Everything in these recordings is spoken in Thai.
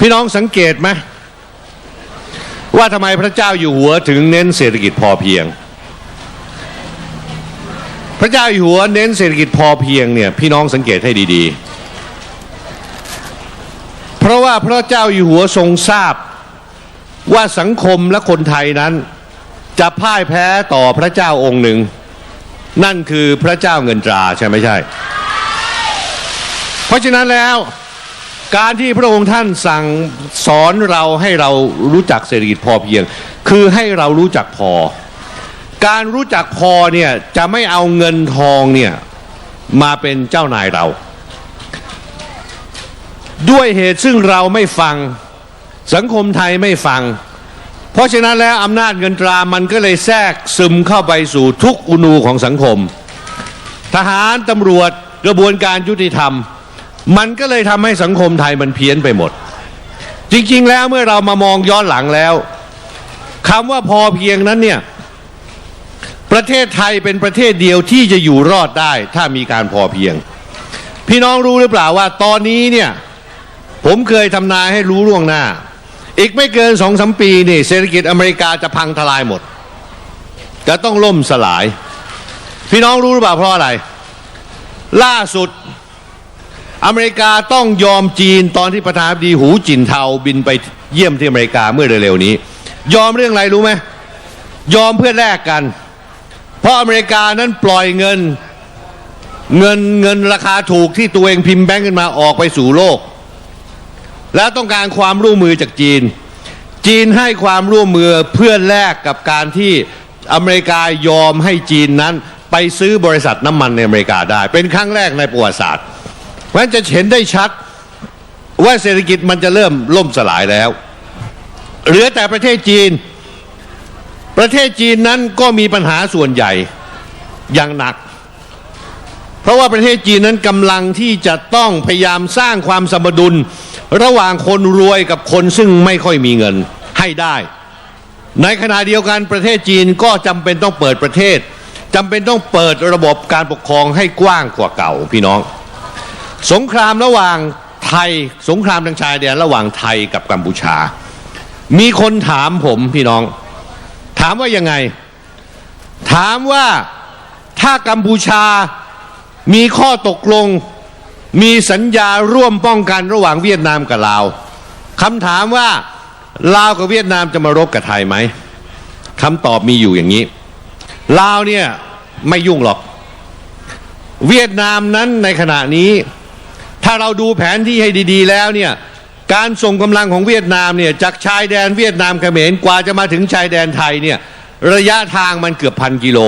พี่น้องสังเกตไหมว่าทำไมพระเจ้าอยู่หัวถึงเน้นเศรษฐกิจพอเพียง พระเจ้าอยู่หัวเน้นเศรษฐกิจพอเพียงเนี่ยพี่น้องสังเกตให้ดีๆ เพราะว่าพระเจ้าอยู่หัวทรงทราบว่าสังคมและคนไทยนั้น จะพ่ายแพ้ต่อพระเจ้าองค์หนึ่ง นั่นคือพระเจ้าเงินตราใช่ไหมใช่ เพราะฉะนั้นแล้ว การที่พระองค์ท่านสั่งสอนเราให้เรารู้จักเศรษฐกิจพอเพียง คือให้เรารู้จักพอ การรู้จักพอเนี่ยจะไม่เอาเงินทองเนี่ยมาเป็นเจ้านายเรา ด้วยเหตุซึ่งเราไม่ฟังสังคมไทยไม่ฟัง เพราะฉะนั้นแล้วอำนาจเงินตรามันก็เลยแทรกซึมเข้าไปสู่ทุกอุณูของสังคม ทหารตำรวจกระบวนการยุติธรรม มันก็เลยทำให้สังคมไทยมันเพี้ยนไปหมด จริงๆแล้วเมื่อเรามามองย้อนหลังแล้วคำว่าพอเพียงนั้นเนี่ยประเทศไทยเป็นประเทศเดียวที่จะอยู่รอดได้ถ้ามีการพอเพียง พี่น้องรู้หรือเปล่าว่าตอนนี้เนี่ยผมเคยทำนายให้รู้ล่วงหน้า อีกไม่เกินสองสมปีนี่เศรษฐกิจอเมริกาจะพังทลายหมด จะต้องล่มสลาย พี่น้องรู้หรือเปล่าเพราะอะไร ล่าสุด อเมริกาต้องยอมจีนตอนที่ประธานาธิบดีหูจินเทาบินไปเยี่ยมที่อเมริกาเมื่อเร็วๆนี้ ยอมเรื่องอะไรรู้ไหมยอมเพื่อแลกกัน เพราะอเมริกานั้นปล่อยเงินเงินเงินราคาถูกที่ตัวเองพิมพ์แบงก์ขึ้นมาออกไปสู่โลก แล้วต้องการความร่วมมือจากจีน จีนให้ความร่วมมือเพื่อแลกกับการที่อเมริกายอมให้จีนนั้นไปซื้อบริษัทน้ำมันในอเมริกาได้ เป็นครั้งแรกในประวัติศาสตร์ เพราะฉะนั้นจะเห็นได้ชัดว่าเศรษฐกิจมันจะเริ่มล่มสลายแล้ว เหลือแต่ประเทศจีน ประเทศจีนนั้นก็มีปัญหาส่วนใหญ่อย่างหนัก เพราะว่าประเทศจีนนั้นกำลังที่จะต้องพยายามสร้างความสมดุล ระหว่างคนรวยกับคนซึ่งไม่ค่อยมีเงินให้ได้ ในขณะเดียวกันประเทศจีนก็จำเป็นต้องเปิดประเทศจำเป็นต้องเปิดระบบการปกครองให้กว้างกว่าเก่าพี่น้อง สงครามระหว่างไทยสงครามทางชายแดนระหว่างไทยกับกัมพูชา มีคนถามผมพี่น้อง ถามว่ายังไง ถามว่าถ้ากัมพูชามีข้อตกลง มีสัญญาร่วมป้องกันระหว่างเวียดนามกับลาวคำถามว่าลาวกับเวียดนามจะมารบกับไทยไหมคำตอบมีอยู่อย่างนี้ลาวเนี่ยไม่ยุ่งหรอก เวียดนามนั้นในขณะนี้ ถ้าเราดูแผนที่ให้ดีๆแล้วเนี่ยการส่งกำลังของเวียดนามเนี่ยจากชายแดนเวียดนามเขมรกว่าจะมาถึงชายแดนไทยเนี่ยระยะทางมันเกือบพันกิโล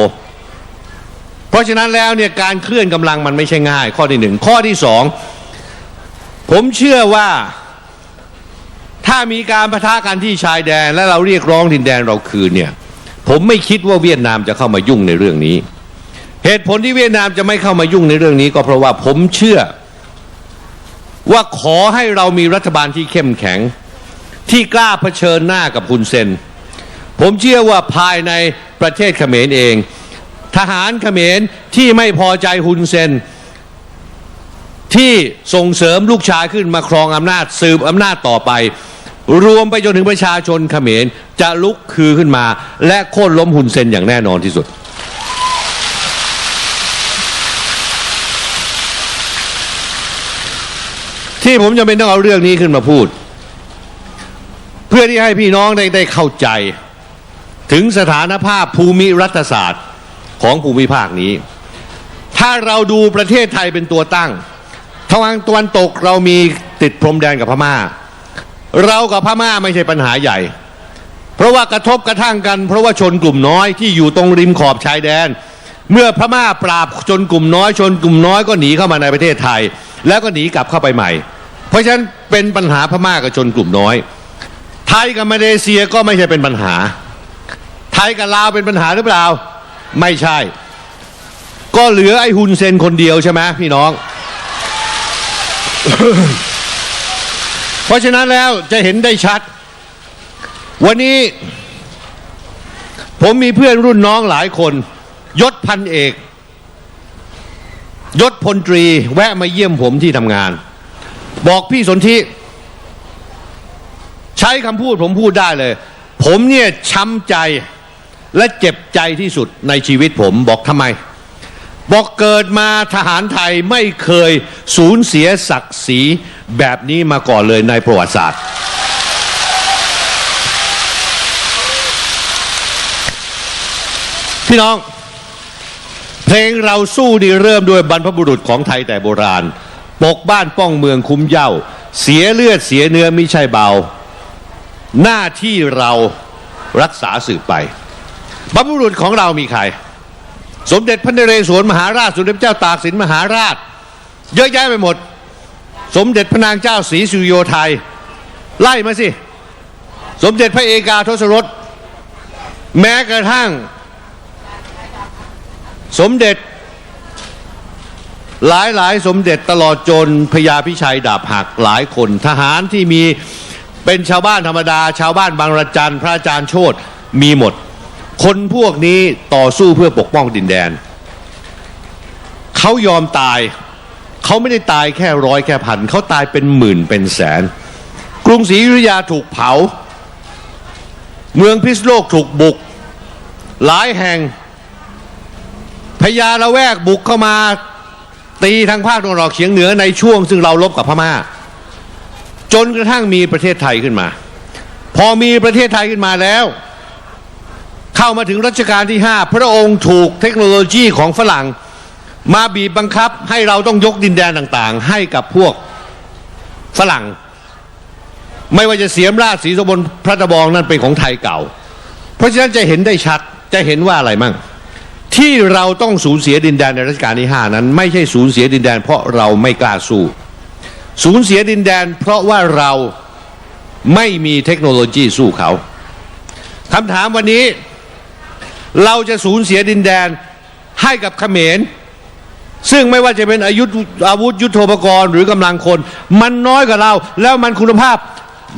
เพราะฉะนั้นแล้วเนี่ยการเคลื่อนกำลังมันไม่ใช่ง่าย ข้อที่หนึ่งข้อที่สองผมเชื่อว่าถ้ามีการประทะกันที่ชายแดน และเราเรียกร้องดินแดนเราคืนเนี่ยผมไม่คิดว่าเวียดนามจะเข้ามายุ่งในเรื่องนี้ เหตุผลที่เวียดนามจะไม่เข้ามายุ่งในเรื่องนี้ ก็เพราะว่าผมเชื่อ ว่าขอให้เรามีรัฐบาลที่เข้มแข็ง ที่กล้าเผชิญหน้ากับฮุนเซน ผมเชื่อว่าภายในประเทศเขมรเอง ทหารเขมรที่ไม่พอใจฮุนเซน ที่ส่งเสริมลูกชายขึ้นมาครองอำนาจสืบอำนาจต่อไป รวมไปจนถึงประชาชนเขมรจะลุกคือขึ้นมา และโค่นล้มฮุนเซนอย่างแน่นอนที่สุด ที่ผมจะเป็นต้องเอาเรื่องนี้ขึ้นมาพูด เพื่อที่ให้พี่น้องได้ได้เข้าใจ ถึงสถานภาพภูมิรัฐศาสตร์ของภูมิภาคนี้ ถ้าเราดูประเทศไทยเป็นตัวตั้งทางตะวันตกเรามีติดพรมแดนกับพม่า เรากับพม่าไม่ใช่ปัญหาใหญ่ เพราะว่ากระทบกระทั่งกัน เพราะว่าชนกลุ่มน้อยที่อยู่ตรงริมขอบชายแดน เมื่อพม่าปราบชนกลุ่มน้อยชนกลุ่มน้อยก็หนีเข้ามาในประเทศไทย แล้วก็หนีกลับเข้าไปใหม่ เพราะฉะนั้นเป็นปัญหาพม่ากับชนกลุ่มน้อย ไทยกับมาเลเซียก็ไม่ใช่เป็นปัญหา ไทยกับลาวเป็นปัญหาหรือเปล่า ไม่ใช่ ก็เหลือไอ้ฮุนเซนคนเดียวใช่ไหมพี่น้อง เพราะฉะนั้นแล้วจะเห็นได้ชัด วันนี้ ผมมีเพื่อนรุ่นน้องหลายคน ยศพันเอก ยศพลตรีแวะมาเยี่ยมผมที่ทำงาน บอกพี่สนธิใช้คำพูดผมพูดได้เลย ผมเนี่ยช้ำใจและเจ็บใจที่สุดในชีวิตผมบอกทำไม บอกเกิดมาทหารไทยไม่เคยสูญเสียศักดิ์ศรีแบบนี้มาก่อนเลยในประวัติศาสตร์ พี่น้อง เพลงเราสู้ดีเริ่มด้วยบรรพบุรุษของไทยแต่โบราณ ปกบ้านป้องเมืองคุ้มเย้าเสียเลือดเสียเนื้อมิใช่เบา หน้าที่เรารักษาสืบไปบรรพบุรุษของเรามีใคร สมเด็จพระนเรศวรมหาราช สมเด็จพเจ้าตากสินมหาราช เยอะแยะไปหมด สมเด็จพระนางเจ้าศรีสุรโยไทย ไล่มาสิ สมเด็จพระเอกาทศรสแม้กระทั่ง สมเด็จ หลายหลายสมเด็จตลอดจนพญาพิชัยดาบหักหลายคนทหารที่มีเป็นชาวบ้านธรรมดา ชาวบ้านบางระจันพระอาจารย์โชตมีหมด คนพวกนี้ต่อสู้เพื่อปกป้องดินแดน เขายอมตาย เขาไม่ได้ตายแค่ร้อยแค่พันเขาตายเป็นหมื่นเป็นแสน กรุงศรีอยุธยาถูกเผา เมืองพิษโลกถูกบุก หลายแห่งพญาละแวกบุกเข้ามา ตีทางภาคตะวันออกเฉียงเหนือในช่วง ซึ่งเราลบกับพม่า จนกระทั่งมีประเทศไทยขึ้นมา พอมีประเทศไทยขึ้นมาแล้ว เข้ามาถึงรัชกาลที่ 5 พระองค์ถูกเทคโนโลยีของฝรั่ง มาบีบบังคับให้เราต้องยกดินแดนต่างๆ ให้กับพวกฝรั่ง ไม่ว่าจะเสียมราชสีสมบลพระตะบองนั่นเป็นของไทยเก่า เพราะฉะนั้นจะเห็นได้ชัดจะเห็นว่าอะไรมั่ง ที่เราต้องสูญเสียดินแดนในรัชกาลที่ 5 นั้น ไม่ใช่สูญเสียดินแดน เพราะเราไม่กล้าสู้สูญเสียดินแดน เพราะว่าเราไม่มีเทคโนโลยีสู้เขาคำถามวันนี้ เราจะสูญเสียดินแดนให้กับเขมร ซึ่งไม่ว่าจะเป็นอายุอาวุธยุทโธปกรณ์หรือกำลังคน มันน้อยกว่าเรา แล้วมันคุณภาพ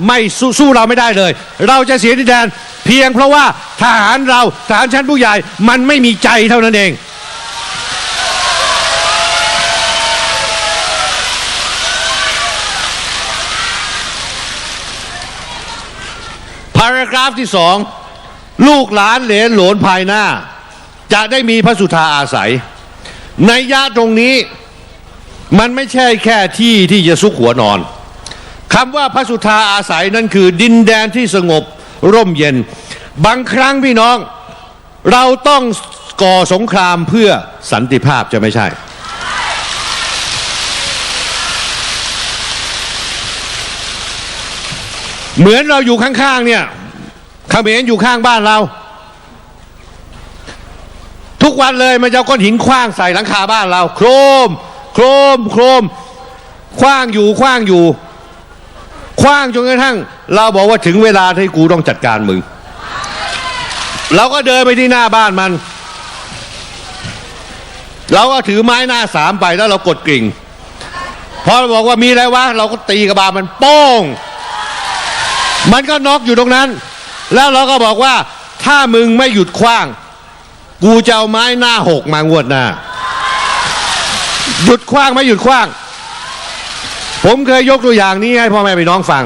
ไม่สู้สู้เราไม่ได้เลย เราจะเสียดินแดน เพียงเพราะว่าทหารเราทหารชั้นผู้ใหญ่มันไม่มีใจเท่านั้นเอง พารากราฟที่สองลูกหลานเหลนหลนภายหน้า จะได้มีพระสุธาอาศัย ในยะตรงนี้มันไม่ใช่แค่ที่ที่จะซุกหัวนอนคำว่าพระสุธาอาศัยนั่นคือดินแดนที่สงบ ร่มเย็น บางครั้งพี่น้อง เราต้องก่อสงครามเพื่อสันติภาพจะไม่ใช่ เหมือนเราอยู่ข้างๆเนี่ยเขมรอยู่ข้างบ้านเรา ทุกวันเลยมันจะก้อนหินคว้างใส่หลังคาบ้านเรา โครม โครม โครมคว้างอยู่คว้างอยู่ คว้างจนกระทั่ง เราบอกว่าถึงเวลาที่กูต้องจัดการมึง เราก็เดินไปที่หน้าบ้านมัน เราก็ถือไม้หน้าสามไปแล้วเรากดกริ่งพอเราบอกว่ามีอะไรวะเราก็ตีกระบาลมันโป้ง มันก็น็อกอยู่ตรงนั้น แล้วเราก็บอกว่าถ้ามึงไม่หยุดคว้าง กูจะเอาไม้หน้าหกมางวดหน้าหยุดคว้างไม่หยุดคว้าง ผมเคยยกตัวอย่างนี้ให้พ่อแม่พี่น้องฟัง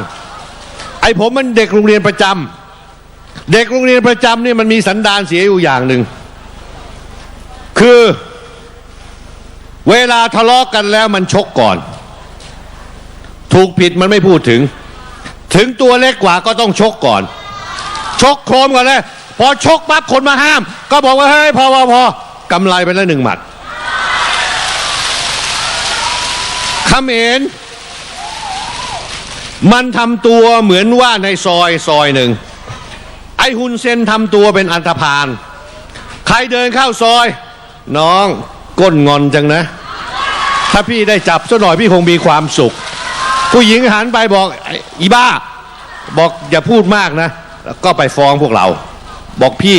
ไอ้ผมมันเด็กโรงเรียนประจำเด็กโรงเรียนประจำเนี่ยมันมีสันดานเสียอยู่อย่างหนึ่ง คือ เวลาทะเลาะกกันแล้วมันชกก่อน ถูกผิดมันไม่พูดถึง ถึงตัวเล็กกว่าก็ต้องชกก่อน ชกโครมก่อนเลยพอชกปั๊บคนมาห้าม ก็บอกว่าเฮ้ยพอพอพอกำไรไปแล้วหนึ่งหมัดคำเขมร มันทำตัวเหมือนว่าในซอยซอยหนึ่ง ไอฮุนเซนทำตัวเป็นอันธพาลใครเดินเข้าซอย น้องก้นงอนจังนะ ถ้าพี่ได้จับซะหน่อยพี่คงมีความสุข ผู้หญิงหันไปบอกอ้อีบ้า บอกอย่าพูดมากนะ แล้วก็ไปฟ้องพวกเรา บอกพี่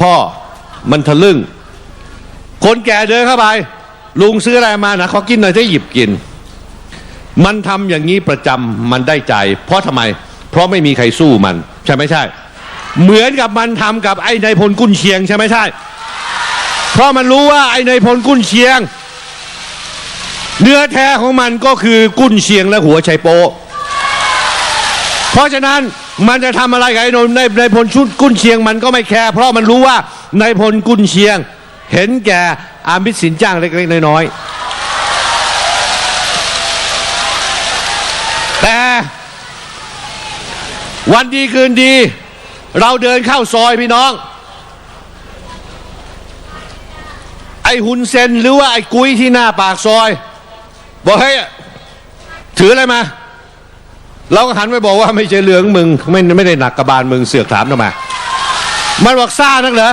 พ่อมันทะลึ่ง คนแก่เดินเข้าไป ลุงซื้ออะไรมานะขอกินหน่อยจะหยิบกิน มันทำอย่างนี้ประจำมันได้ใจ เพราะทำไม เพราะไม่มีใครสู้มัน ใช่ไหมใช่ เหมือนกับมันทำกับไอ้นายพลกุนเชียงใช่ไหมใช่ เพราะมันรู้ว่าไอ้นายพลกุนเชียง เนื้อแท้ของมันก็คือกุ้นเชียงและหัวไชโป เพราะฉะนั้นมันจะทำอะไรกับไอ้นนในในพลชุดกุนเชียงมันก็ไม่แคร์เพราะมันรู้ว่าในพลกุนเชียง เห็นแก่อามิสินจ้างเล็กๆน้อยๆแต่ วันดีคืนดี เราเดินเข้าซอยพี่น้อง ไอหุนเซนหรือว่าไอกุ้ยที่หน้าปากซอย บอกเฮ้ถืออะไรมา เราก็หันไปบอกว่าไม่ใช่เรื่องมึง ไม่ไม่ได้หนักกระบาลมึงเสือกถามทำไมมันบอกซ่านักเหรอ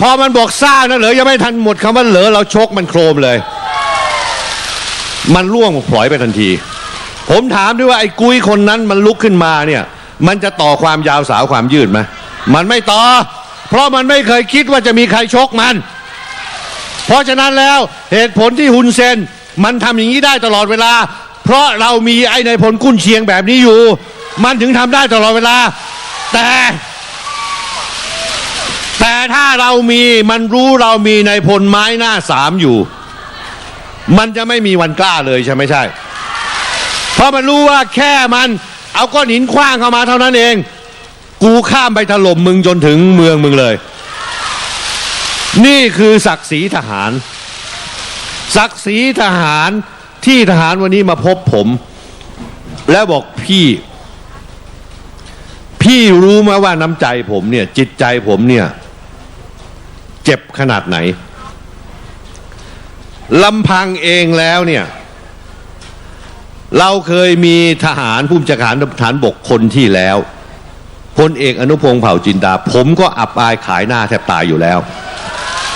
พอมันบอกซ่านักเหรอยังไม่ทันหมดคำว่าเหรอเราชกมันโครมเลย มันร่วงพลอยไปทันที ผมถามด้วยว่าไอ้กุ้ยคนนั้นมันลุกขึ้นมาเนี่ย มันจะต่อความยาวสาวความยืดไหมมันไม่ต่อ เพราะมันไม่เคยคิดว่าจะมีใครชกมัน เพราะฉะนั้นแล้วเหตุผลที่ฮุนเซนมันทำอย่างนี้ได้ตลอดเวลา เพราะเรามีไอ้ในายพลกุ้นเชียงแบบนี้อยู่ มันถึงทำได้ตลอดเวลา แต่ แต่ถ้าเรามีมันรู้เรามีในายพลไม้หน้าสามอยู่ มันจะไม่มีวันกล้าเลยใช่ไหมใช่ เพราะมันรู้ว่าแค่มัน เอาก้อนหินคว้างเข้ามาเท่านั้นเอง กูข้ามไปถล่มมึงจนถึงเมืองมึงเลย นี่คือศักดิ์ศรีทหาร ศักดิ์ศรีทหารที่ทหารวันนี้มาพบผม แล้วบอกพี่ พี่รู้ไหมว่าน้ำใจผมเนี่ย จิตใจผมเนี่ย เจ็บขนาดไหนลำพังเองแล้วเนี่ย เราเคยมีทหารผู้บัญชาการฐานบกคนที่แล้วพลเอกอนุพงศ์เผ่าจินดา ผมก็อับอายขายหน้าแทบตายอยู่แล้ว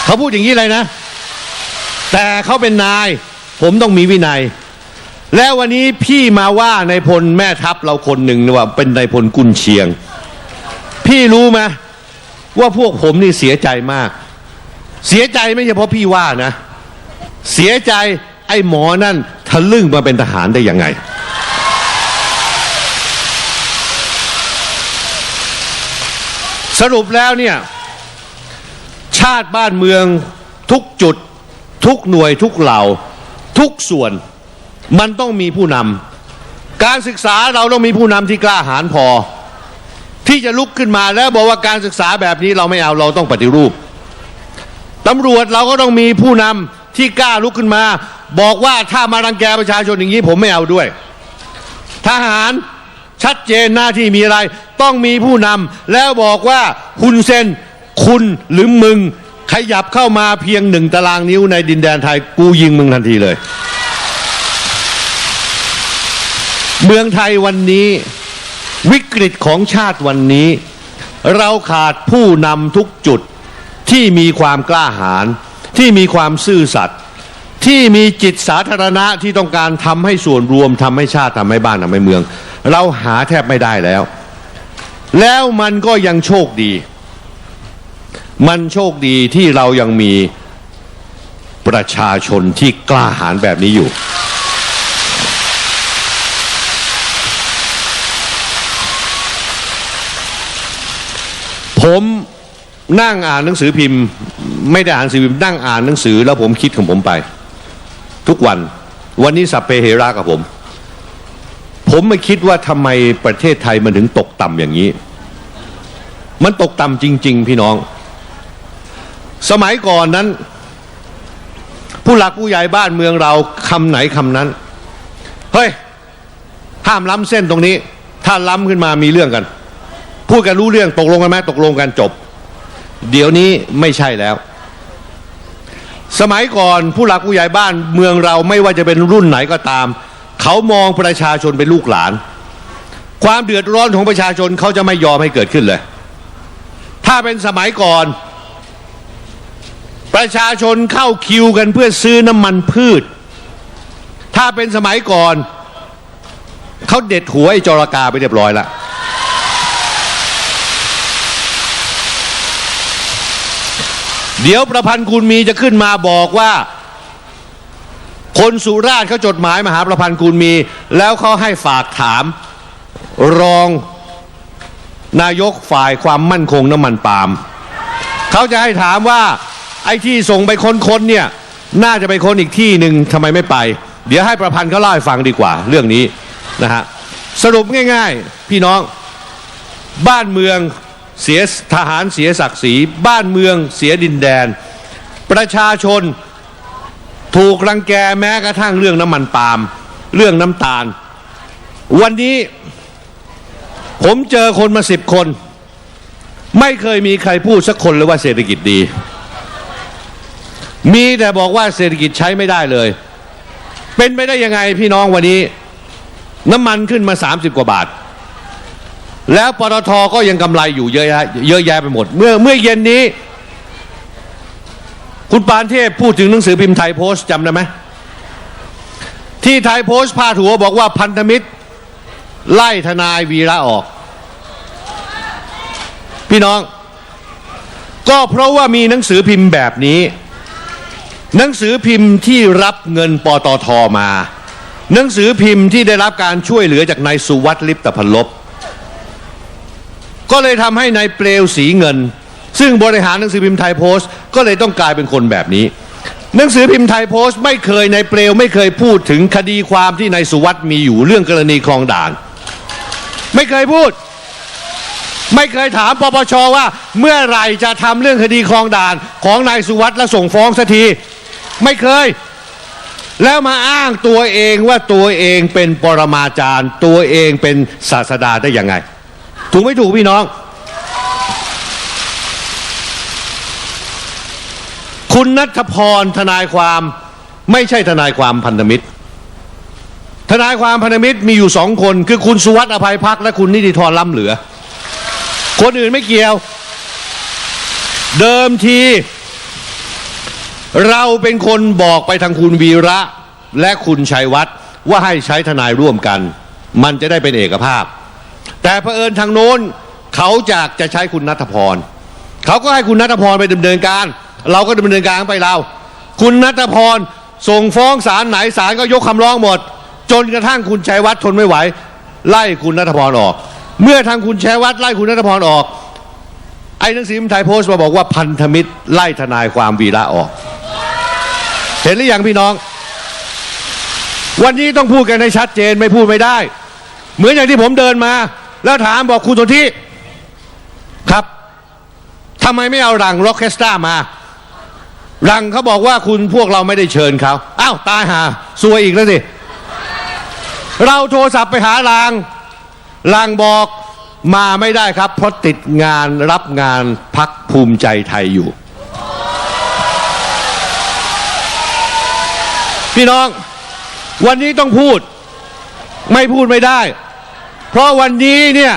เขาพูดอย่างนี้เลยนะ แต่เขาเป็นนาย ผมต้องมีวินัย แล้ววันนี้พี่มาว่าในพลแม่ทัพเราคนหนึ่งว่าเป็นในพลกุนเชียง พี่รู้ไหมว่าพวกผมนี่เสียใจมาก เสียใจไม่ใช่เพราะพี่ว่านะ เสียใจไอ้หมอนั่น ทะลึ่งมาเป็นทหารได้ยังไง สรุปแล้วเนี่ย ชาติบ้านเมืองทุกจุด ทุกหน่วยทุกเหล่า ทุกส่วนมันต้องมีผู้นำการศึกษาเราต้องมีผู้นำที่กล้าหาญพอ ที่จะลุกขึ้นมาแล้วบอกว่าการศึกษาแบบนี้เราไม่เอาเราต้องปฏิรูปตำรวจเราก็ต้องมีผู้นำ ที่กล้าลุกขึ้นมา บอกว่าถ้ามารังแกประชาชนอย่างนี้ผมไม่เอาด้วย ทหารชัดเจนหน้าที่มีอะไร ต้องมีผู้นำแล้วบอกว่าคุณเซนคุณหรือมึงขยับเข้ามาเพียงหนึ่งตารางนิ้วในดินแดนไทย กูยิงมึงทันทีเลย เมืองไทยวันนี้วิกฤตของชาติวันนี้ เราขาดผู้นำทุกจุดที่มีความกล้าหาญ ที่มีความซื่อสัตย์ที่มีจิตสาธารณะที่ต้องการทำให้ส่วนรวมทำให้ชาติทำให้บ้านทำให้เมือง เราหาแทบไม่ได้แล้ว แล้วมันก็ยังโชคดี มันโชคดีที่เรายังมีประชาชนที่กล้าหาญแบบนี้อยู่ ผมนั่งอ่านหนังสือพิมพ์ ไม่ได้อ่านสือพิมพ์นั่งอ่านหนังสือ แล้วผมคิดของผมไป ทุกวัน วันนี้สัพเพเหระกับผม ผมไม่คิดว่าทำไมประเทศไทยมันถึงตกต่ำอย่างนี้ มันตกต่ำจริง ๆ พี่น้อง สมัยก่อนนั้น ผู้หลักผู้ใหญ่บ้านเมืองเราคำไหนคำนั้น เฮ้ย ห้ามล้ำเส้นตรงนี้ ถ้าล้ำขึ้นมามีเรื่องกัน พูดกันรู้เรื่องตกลงกันไหมตกลงกันจบเดี๋ยวนี้ไม่ใช่แล้ว สมัยก่อนผู้หลักผู้ใหญ่บ้านเมืองเราไม่ว่าจะเป็นรุ่นไหนก็ตาม เขามองประชาชนเป็นลูกหลาน ความเดือดร้อนของประชาชนเขาจะไม่ยอมให้เกิดขึ้นเลย ถ้าเป็นสมัยก่อน ประชาชนเข้าคิวกันเพื่อซื้อน้ำมันพืช ถ้าเป็นสมัยก่อน เขาเด็ดหัวไอ้จรกาไปเรียบร้อยแล้ว เดี๋ยวประพันธ์คุณมีจะขึ้นมาบอกว่า คนสุราษฎร์เขาจดหมายมาหาประพันธ์คุณมี แล้วเขาให้ฝากถามรองนายกฝ่ายความมั่นคงน้ำมันปาล์มเขาจะให้ถามว่าไอ้ที่ส่งไปค้นๆเนี่ยน่าจะไปค้นอีกที่หนึ่งทำไมไม่ไป เดี๋ยวให้ประพันธ์เขาเล่าให้ฟังดีกว่า เรื่องนี้นะฮะสรุปง่าย ๆ พี่น้องบ้านเมือง เสียทหารเสียศักดิ์ศรีบ้านเมืองเสียดินแดน ประชาชนถูกรังแกแม้กระทั่งเรื่องน้ำมันปาล์มเรื่องน้ำตาล วันนี้ผมเจอคนมาสิบคน ไม่เคยมีใครพูดสักคนเลยว่าเศรษฐกิจดี มีแต่บอกว่าเศรษฐกิจใช้ไม่ได้เลย เป็นไปได้ยังไงพี่น้องวันนี้ น้ำมันขึ้นมา 30 กว่าบาท แล้วปตทก็ยังกำไรอยู่เยอะแยะเยอะแยะไปหมด เมื่อเมื่อเย็นนี้ คุณปานเทพพูดถึงหนังสือพิมพ์ไทยโพสต์จำได้ไหมที่ไทยโพสต์พาดหัวบอกว่าพันธมิตร ไล่ทนายวีระออก พี่น้อง ก็เพราะว่ามีหนังสือพิมพ์แบบนี้ หนังสือพิมพ์ที่รับเงินปตทมา หนังสือพิมพ์ที่ได้รับการช่วยเหลือจากนายสุวัสดิ์ลิปตพันลบ ก็เลยทำให้นายเปลวสีเงิน ซึ่งบริหารหนังสือพิมพ์ไทยโพสต์ ก็เลยต้องกลายเป็นคนแบบนี้ หนังสือพิมพ์ไทยโพสต์ไม่เคยนายเปลวไม่เคยพูดถึงคดีความที่นายสุวัสดิ์มีอยู่เรื่องกรณีคลองด่าน ไม่เคยพูด ไม่เคยถามปปชว่า เมื่อไหร่จะทำเรื่องคดีคลองด่านของนายสุวัสดิ์และส่งฟ้องสักทีไม่เคยแล้วมาอ้างตัวเองว่าตัวเองเป็นปรมาจารย์ ตัวเองเป็นศาสดาได้ยังไง ถูกไม่ถูกพี่น้อง คุณนัทพรทนายความไม่ใช่ทนายความพันธมิตร ทนายความพันธมิตรมีอยู่สองคน คือคุณสุวัสดิ์อภัยพักและคุณนิติธรล้ำเหลือ คนอื่นไม่เกี่ยว เดิมที เราเป็นคนบอกไปทางคุณวีระและคุณชัยวัฒน์ว่าให้ใช้ทนายร่วมกัน มันจะได้เป็นเอกภาพ แต่เผอิญทางโน้นเขาจากจะใช้คุณนัทพรเขาก็ให้คุณนัทพรไปดำเนินการ เราก็ดำเนินการไปเรา คุณนัทพรส่งฟ้องศาลไหนศาลก็ยกคำร้องหมด จนกระทั่งคุณชัยวัฒน์ทนไม่ไหว ไล่คุณนัทพรออก เมื่อทางคุณชัยวัฒน์ไล่คุณนัทพรออก ไอ้หนังสือพิมพ์ไทยโพสต์มาบอกว่าพันธมิตรไล่ทนายความวีระออก เห็นหรือยังพี่น้อง วันนี้ต้องพูดกันให้ชัดเจนไม่พูดไม่ได้ เหมือนอย่างที่ผมเดินมา แล้วถามบอกคุณสนธิครับทำไมไม่เอารังร็อกเคสตามารังเขาบอกว่าคุณพวกเราไม่ได้เชิญเขาอ้าวตายหาซวยอีกแล้วสิ เราโทรศัพท์ไปหารังรังบอกมาไม่ได้ครับ เพราะติดงานรับงานพักภูมิใจไทยอยู่ พี่น้อง วันนี้ต้องพูด ไม่พูดไม่ได้ เพราะวันนี้เนี่ย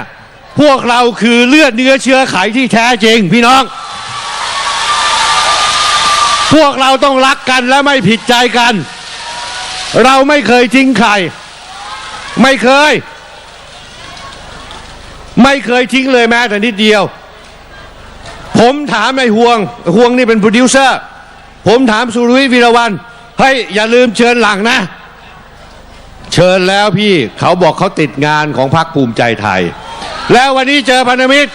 พวกเราคือเลือดเนื้อเชื้อไขที่แท้จริงพี่น้อง พวกเราต้องรักกันและไม่ผิดใจกัน เราไม่เคยทิ้งใคร ไม่เคย ไม่เคยทิ้งเลยแม้แต่นิดเดียว ผมถามไอ้ห่วงห่วงนี่เป็นโปรดิวเซอร์ ผมถามสุรวิทย์วีรวันเฮ้ยอย่าลืมเชิญหลังนะ เชิญแล้วพี่เขาบอกเขาติดงานของพรรคภูมิใจไทย แล้ววันนี้เจอพันธมิตร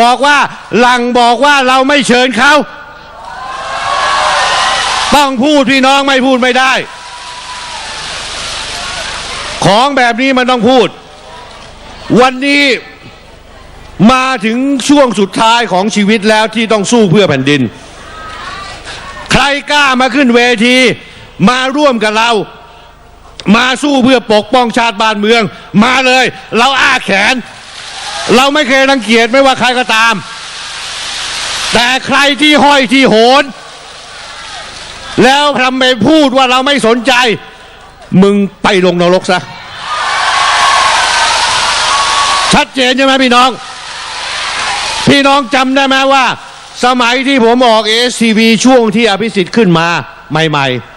บอกว่าหลังบอกว่าเราไม่เชิญเขาต้องพูดพี่น้องไม่พูดไม่ได้ ของแบบนี้มันต้องพูด วันนี้มาถึงช่วงสุดท้ายของชีวิตแล้วที่ต้องสู้เพื่อแผ่นดิน ใครกล้ามาขึ้นเวที มาร่วมกับเรา มาสู้เพื่อปกป้องชาติบ้านเมือง มาเลย เราอ้าแขน เราไม่เคยรังเกียจไม่ว่าใครก็ตาม แต่ใครที่ห้อยที่โหน แล้วทำไปพูดว่าเราไม่สนใจ มึงไปลงนรกซะ ชัดเจนใช่ไหมพี่น้อง พี่น้องจำได้ไหมว่า สมัยที่ผมออกเอสทีวีช่วงที่อภิสิทธิ์ขึ้นมาใหม่ ๆ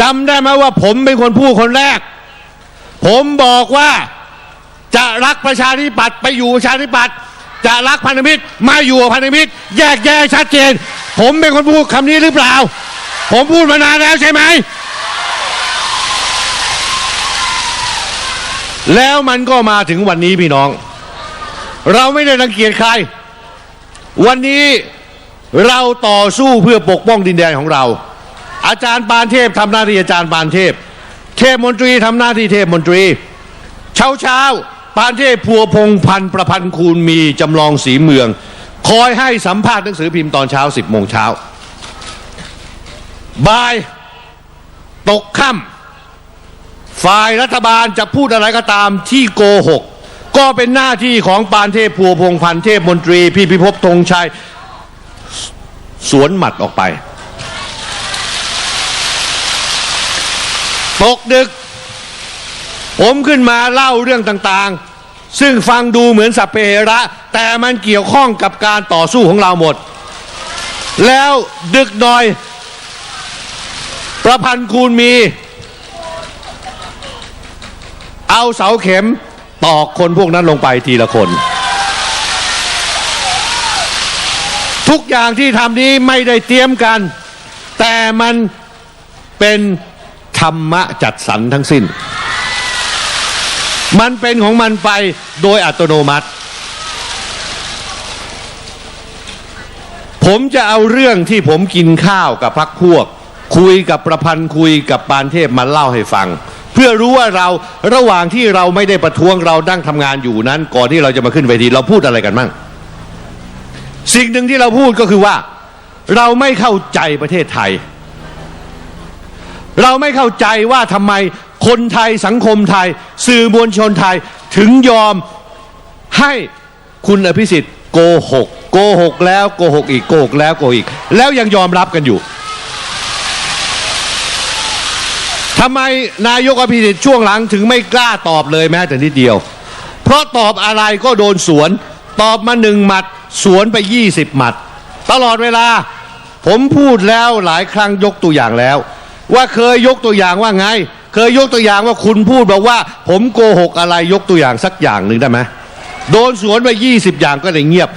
จำได้ไหมว่าผมเป็นคนพูดคนแรก ผมบอกว่าจะรักประชาธิปัตย์ไปอยู่ประชาธิปัตย์จะรักพันธมิตรมาอยู่กับพันธมิตร แยกแยะชัดเจน ผมเป็นคนพูดคำนี้หรือเปล่า ผมพูดมานานแล้วใช่ไหม แล้วมันก็มาถึงวันนี้พี่น้อง เราไม่ได้รังเกียจใคร วันนี้เราต่อสู้เพื่อปกป้องดินแดนของเรา อาจารย์ปานเทพทำหน้าที่อาจารย์ปานเทพ เทพมนตรีทำหน้าที่เทพมนตรี เช้าเช้าปานเทพพัวพงพันประพันธ์คูณมีจำลองสีเมือง คอยให้สัมภาษณ์หนังสือพิมพ์ตอนเช้า10โมงเช้าบ่ายตกค่ำฝ่ายรัฐบาลจะพูดอะไรก็ตามที่โกหก ก็เป็นหน้าที่ของปานเทพพัวพงพันเทพมนตรี พี่พิภพธงชัย สวนหมัดออกไป ตกดึก ผมขึ้นมาเล่าเรื่องต่างๆ ซึ่งฟังดูเหมือนสัพเพเหระ แต่มันเกี่ยวข้องกับการต่อสู้ของเราหมด แล้วดึกหน่อย ประพันธ์คูณมี เอาเสาเข็มตอกคนพวกนั้นลงไปทีละคน ทุกอย่างที่ทำนี้ไม่ได้เตรียมกัน แต่มันเป็น รรมะจัดสรรทั้งสิ้น มันเป็นของมันไปโดยอัตโนมัติ ผมจะเอาเรื่องที่ผมกินข้าวกับพักพวก คุยกับประพันธ์คุยกับปานเทพมาเล่าให้ฟัง เพื่อรู้ว่าเราระหว่างที่เราไม่ได้ประท้วงเราดั้งทำงานอยู่นั้น ก่อนที่เราจะมาขึ้นเวทีเราพูดอะไรกันมั่งสิ่งหนึ่งที่เราพูดก็คือว่า เราไม่เข้าใจประเทศไทย เราไม่เข้าใจว่าทำไมคนไทยสังคมไทย สื่อมวลชนไทยถึงยอมให้คุณอภิสิทธิ์โกหกโกหกแล้วโกหกอีกโกหกแล้วโกหกอีก แล้วยังยอมรับกันอยู่ทำไมนายกอภิสิทธิ์ช่วงหลังถึงไม่กล้าตอบเลยแม้แต่นิดเดียว เพราะตอบอะไรก็โดนสวน ตอบมาหนึ่งหมัด สวนไป 20 หมัด ตลอดเวลา ผมพูดแล้วหลายครั้งยกตัวอย่างแล้ว ว่าเคยยกตัวอย่างว่าไง เคยยกตัวอย่างว่าคุณพูดบอกว่า ผมโกหกอะไรยกตัวอย่างสักอย่างหนึ่งได้ไหมโดนสวนไป 20 อย่างก็เลยเงียบ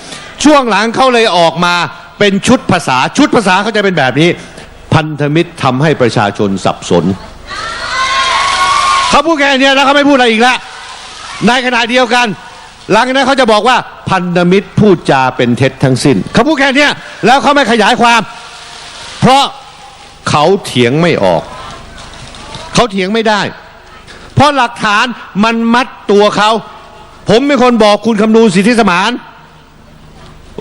ช่วงหลังเขาเลยออกมาเป็นชุดภาษาชุดภาษาเขาจะเป็นแบบนี้ พันธมิตรทำให้ประชาชนสับสนเขาพูดแค่นี้แล้วเขาไม่พูดอะไรอีกแล้วในขณะเดียวกัน หลังจากนั้นเขาจะบอกว่าพันธมิตรพูดจาเป็นเท็จทั้งสิ้นเขาพูดแค่นี้แล้วเขาไม่ขยายความ เพราะ เขาเถียงไม่ออก เขาเถียงไม่ได้ เพราะหลักฐานมันมัดตัวเขา ผมเป็นคนบอกคุณคำนูนสิทธิสมาน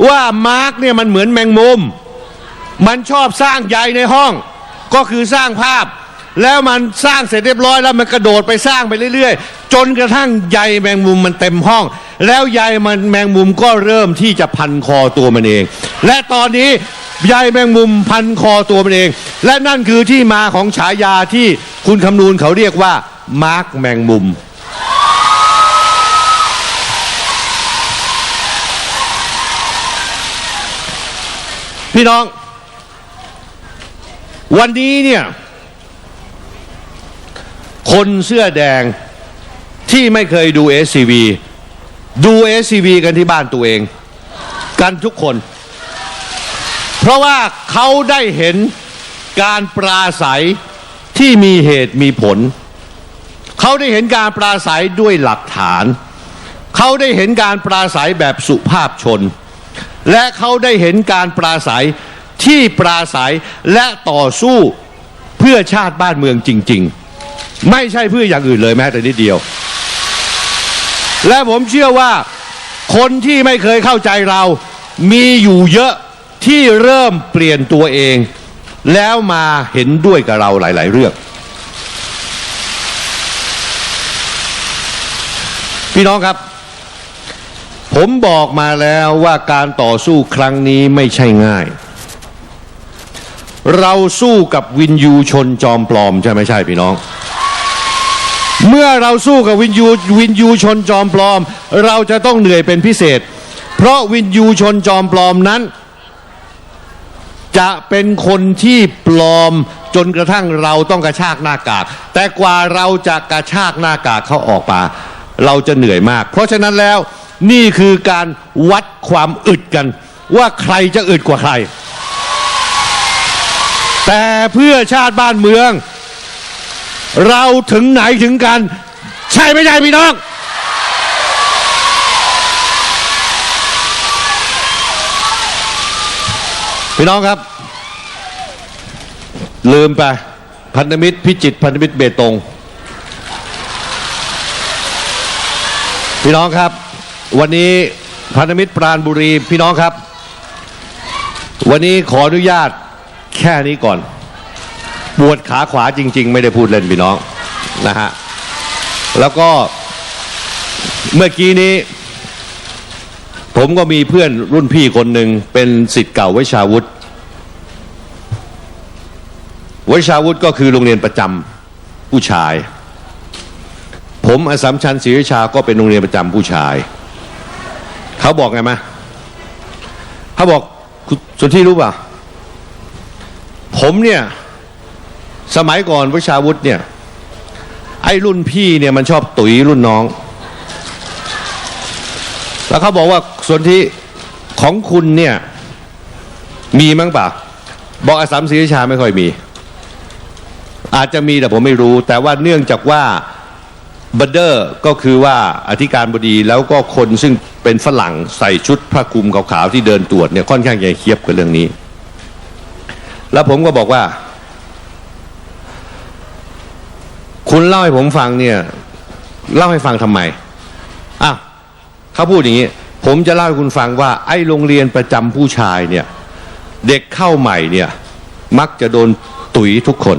ว่ามาร์กเนี่ยมันเหมือนแมงมุม มันชอบสร้างใยในห้อง ก็คือสร้างภาพ แล้วมันสร้างเสร็จเรียบร้อยแล้วมันกระโดดไปสร้างไปเรื่อย ๆ จนกระทั่งใยแมงมุมมันเต็มห้อง แล้วใยมันแมงมุมก็เริ่มที่จะพันคอตัวมันเอง และตอนนี้ใยแมงมุมพันคอตัวมันเอง และนั่นคือที่มาของฉายาที่คุณคำนูนเขาเรียกว่ามาร์กแมงมุมพี่น้อง วันนี้เนี่ย คนเสื้อแดงที่ไม่เคยดู SCV ดู SCV กันที่บ้านตัวเอง กันทุกคน เพราะว่าเขาได้เห็นการปราศัยที่มีเหตุมีผล เขาได้เห็นการปราศัยด้วยหลักฐาน เขาได้เห็นการปราศัยแบบสุภาพชน และเขาได้เห็นการปราศัยที่ปราศัยและต่อสู้เพื่อชาติบ้านเมืองจริง ๆ ไม่ใช่เพื่ออย่างอื่นเลยแม้แต่นิดเดียว และผมเชื่อว่าคนที่ไม่เคยเข้าใจเรา มีอยู่เยอะที่เริ่มเปลี่ยนตัวเอง แล้วมาเห็นด้วยกับเราหลาย ๆ เรื่อง พี่น้องครับ ผมบอกมาแล้วว่าการต่อสู้ครั้งนี้ไม่ใช่ง่าย เราสู้กับวินยูชนจอมปลอมใช่ไหมใช่พี่น้อง เมื่อเราสู้กับวินยูวินยูชนจอมปลอม เราจะต้องเหนื่อยเป็นพิเศษ เพราะวินยูชนจอมปลอมนั้น จะเป็นคนที่ปลอมจนกระทั่งเราต้องกระชากหน้ากาก แต่กว่าเราจะกระชากหน้ากากเขาออกมาเราจะเหนื่อยมาก เพราะฉะนั้นแล้วนี่คือการวัดความอึดกัน ว่าใครจะอึดกว่าใคร แต่เพื่อชาติบ้านเมือง เราถึงไหนถึงกัน ใช่ไม่ใช่พี่น้อง พี่น้องครับ ลืมไป พันธมิตรพิจิตพันธมิตรเบตง พี่น้องครับ วันนี้พันธมิตรปราณบุรีพี่น้องครับ วันนี้ขออนุญาตแค่นี้ก่อน ปวดขาขวาจริง ๆ ไม่ได้พูดเล่นพี่น้องนะฮะแล้วก็เมื่อกี้นี้ ผมก็มีเพื่อนรุ่นพี่คนหนึ่งเป็นสิทธิ์เก่าวิชาวุฒิวิชาวุฒิก็คือโรงเรียนประจำผู้ชาย ผมอสัมชัญศรีวิชาก็เป็นโรงเรียนประจำผู้ชาย เขาบอกไงมะเขาบอกคุณสุนที่รู้ป่ะ ผมเนี่ย สมัยก่อนวิชาวุฒิเนี่ย ไอ้รุ่นพี่เนี่ยมันชอบตุ๋ยรุ่นน้อง แล้วเขาบอกว่าส่วนที่ของคุณเนี่ย มีมั้งปะบอกอสสัมศรีวิชาไม่ค่อยมี อาจจะมีแต่ผมไม่รู้ แต่ว่าเนื่องจากว่าบัดเดอร์ก็คือว่าอธิการบดีแล้วก็คนซึ่งเป็นฝรั่งใส่ชุดผ้าคลุมขาวๆที่เดินตรวจเนี่ยค่อนข้างจะเคียบกับเรื่องนี้ แล้วผมก็บอกว่า คุณเล่าให้ผมฟังเนี่ย เล่าให้ฟังทำไมอะเขาพูดอย่างนี้ ผมจะเล่าให้คุณฟังว่า ไอ้โรงเรียนประจำผู้ชายเนี่ย เด็กเข้าใหม่เนี่ย มักจะโดนตุ๋ยทุกคน